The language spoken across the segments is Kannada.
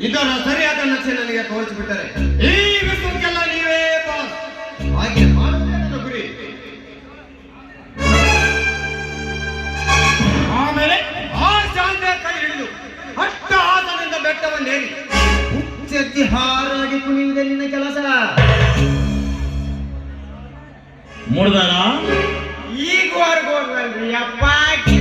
ಇದರ ಸರಿಯಾದ ನಕ್ಷೆ ನನಗೆ ತೋರಿಸಿಬಿಟ್ಟರೆ ಈ ವಿಶ್ವಕ್ಕೆಲ್ಲ ನೀವೇ ಹಾಗೆ ಗುರಿ. ಆಮೇಲೆ ಆ ಶಾಂತಿಯ ಕೈ ಹಿಡಿದು ಅಷ್ಟ ಆಸನದಿಂದ ಬೆಟ್ಟವನ್ನೇರಿ ಹುಚ್ಚೆತ್ತಿ ಹಾರಾಗಿ ಕುಣಿಯುವುದೇ ನಿನ್ನ ಕೆಲಸ. ಮುಡ್ದಾರ ಈಗ ಹೊರಗೆ ಅಪ್ಪ ಕಿತ್ತು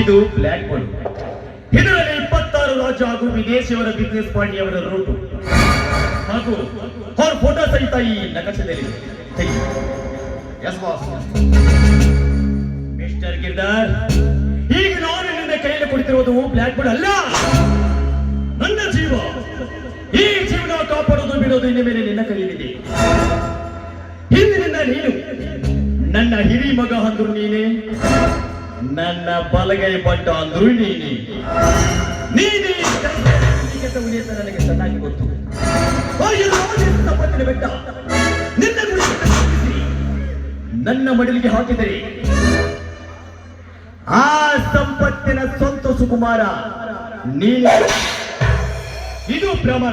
ಇದು ಬ್ಲ್ಯಾಕ್ ಬೋರ್ಡ್ ಇದರಲ್ಲಿ ಇಪ್ಪತ್ತಾರು ರಾಜ್ಯ ಹಾಗೂ ವಿದೇಶಿಯವರ ಬಿಸ್ನೆಸ್ ಪಾಂಡಿಯವರ ರೂಟು ಹಾಗೂ ಅವ್ರ ಫೋಟೋ ಸಹಿತ ಈ ನಕಶದಲ್ಲಿ ಮಿಸ್ಟರ್ ಗಿರ್ದಾರ್ ಈಗ ನಾನು ನಿನ್ನ ಕೈಯಲ್ಲಿ ಕೊಡ್ತಿರೋದು ಬ್ಲ್ಯಾಕ್ ಬೋರ್ಡ್ ಅಲ್ಲ. ನನ್ನ ಜೀವ, ಈ ಜೀವನ ಕಾಪಾಡೋದು ಬಿಡೋದು ಇನ್ನ ಮೇಲೆ ನಿನ್ನ ಕೈಯಲ್ಲಿದೆ. ಹಿಂದಿನಿಂದ ನೀನು ನನ್ನ ಹಿರಿ ಮಗ ಅಂದ್ರು ನೀನೆ ನನ್ನ ಬಲಗೈ ಪಟ್ಟ ಅಂದ್ರು ನೀನಿ. ನನಗೆ ಗೊತ್ತು. ಬೆಟ್ಟ. ನಿನ್ನ ಮಡಿಲಿಗೆ ಹಾಕಿದರೆ ಆ ಸಂಪತ್ತಿನ ಸ್ವಂತ ಸುಕುಮಾರ ನೀನು. ಇದು ಪ್ರಮಾಣ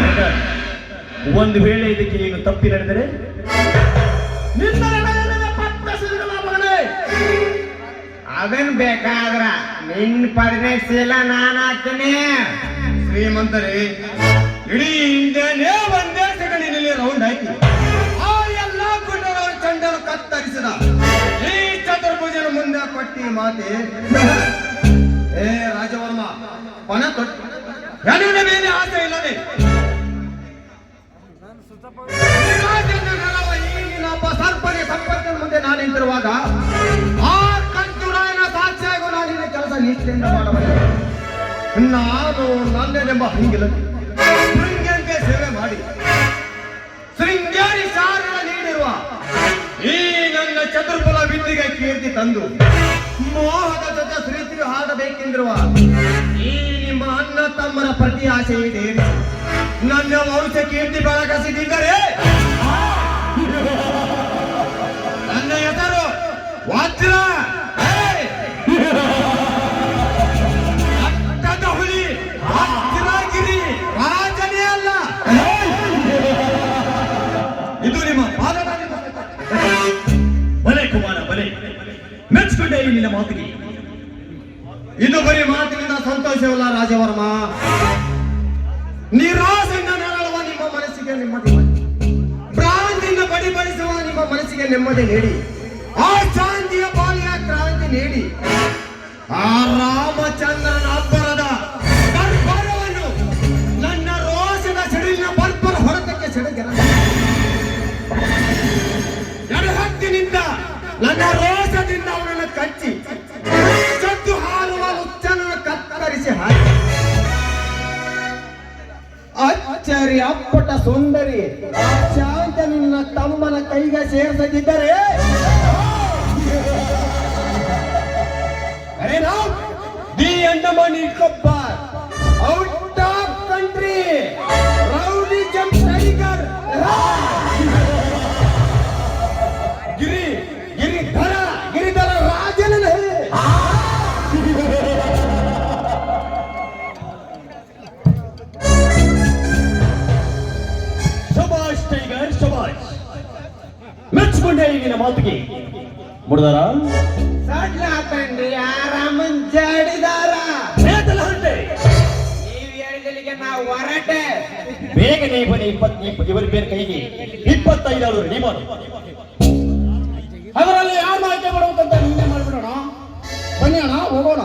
ಮಿಸ್ಟರ್, ಒಂದು ವೇಳೆ ಇದಕ್ಕೆ ನೀನು ತಪ್ಪಿ ನಡೆದರೆ ನಿನ್ನ ಅದನ್ ಬೇಕಾದ್ರ ನಿನ್ ಪರಿಣಯಿಸಿಲ್ಲ ನಾನು ಹಾಕ್ತೀನಿ. ಶ್ರೀಮಂತರಿ ಇಡೀ ಇಂಡಿಯಾನೇ ಒಂದೇ ಸೆಕೆಂಡಿನಲ್ಲಿ ರೌಂಡ್ ಹಾಕಿ ಆ ಎಲ್ಲ ಗುಂಡಗಳ ಚಂಡನು ಕತ್ತರಿಸಿದ. ಈ ಚತುರ್ಭುಜನ ಮುಂದೆ ಕೊಟ್ಟಿ ಮಾತೆ. ಏ ರಾಜವರ್ಮ ಪಣ ತೊಟ್ಟು. ಮೇಲೆ ಆಸೆ ಇಲ್ಲದೆ. ಕೆಲಸ ಮಾಡಬಲ್ಲ ನಾನು ನನ್ನೆಂಬ ಹಂಗಿಲ್ಲ ಶೃಂಗೇರಿಗೆ ಸೇವೆ ಮಾಡಿ. ಶೃಂಗೇರಿ ಸಾರಣ ನೀಡಿರುವ ಈ ನನ್ನ ಚತುರ್ಬಲ ಬಿದ್ದಿಗೆ ಕೀರ್ತಿ ತಂದು ಮೋಹದ ಜೊತೆ ಶ್ರೀತಿಯು ಹಾಡಬೇಕೆಂದಿರುವ ಈ ನಿಮ್ಮ ಅಣ್ಣ ತಮ್ಮನ ಪ್ರತಿ ಆಸೆ ಇದೆ ನನ್ನ ವಂಶ ಕೀರ್ತಿ ಬೆಳಗಿಸಿದ್ದರೆ ನಿನ್ನ ಮಾತಿಗೆ. ಇದು ಬರೀ ಮಾತಿನಿಂದ ಸಂತೋಷವಲ್ಲ ರಾಜವರ್ಮ? ನಿರಾಸೆಯಿಂದ ನರಳುವ ನಿಮ್ಮ ಮನಸ್ಸಿಗೆ ನೆಮ್ಮದಿ ಭ್ರಾಂತಿಯಿಂದ ಬಡಿಪಡಿಸುವ ನಿಮ್ಮ ಮನಸ್ಸಿಗೆ ನೆಮ್ಮದಿ ನೀಡಿ. ಆ ಶಾಂತಿಯ ಪಾಲಿಯ ಕ್ರಾಂತಿ ನೀಡಿ. ಆ ರಾಮಚಂದ್ರನ ಹಾಕಿ ಅಚ್ಚರಿ ಅಪ್ಪಟ ಸುಂದರಿ ಆ ಶಾಂತ ನಿನ್ನ ತಮ್ಮನ ಕೈಗೆ ಸೇರಿಸದಿದ್ದರೆ ಮೆಚ್ಕೊಂಡೆ ಈ ನಿನ್ನ ಮಾತಿಗೆ. ಮುಡ್ದಾರ ಸಡ್ಲ ಹಾಕಂಡ್ರಿ ಆರಾಮನ್ ಜಾಡಿದಾರ. ವೇತನ ಹಂಡೆ. ನೀವ್ ಹೇಳಿದಲ್ಲಿಗೆ ನಾವು ಹೊರಟೆ ಬೇಗನೆ ಬನ್ನಿ ಇಪ್ಪತ್ ಇವರು ಬೇರೆ ಕೈಗೆ. ಇಪ್ಪತ್ತೈದು ರೆಡಿ ಮಾಡು ಅದರಲ್ಲಿ ಯಾರು ಆಯ್ಕೆ ಮಾಡ್ಬೇಕಂತ ನೀನೇ ಮಾಡ್ಬಿಡೋಣ? ಬನ್ನಿ ಅಣ್ಣ ಹೋಗೋಣ.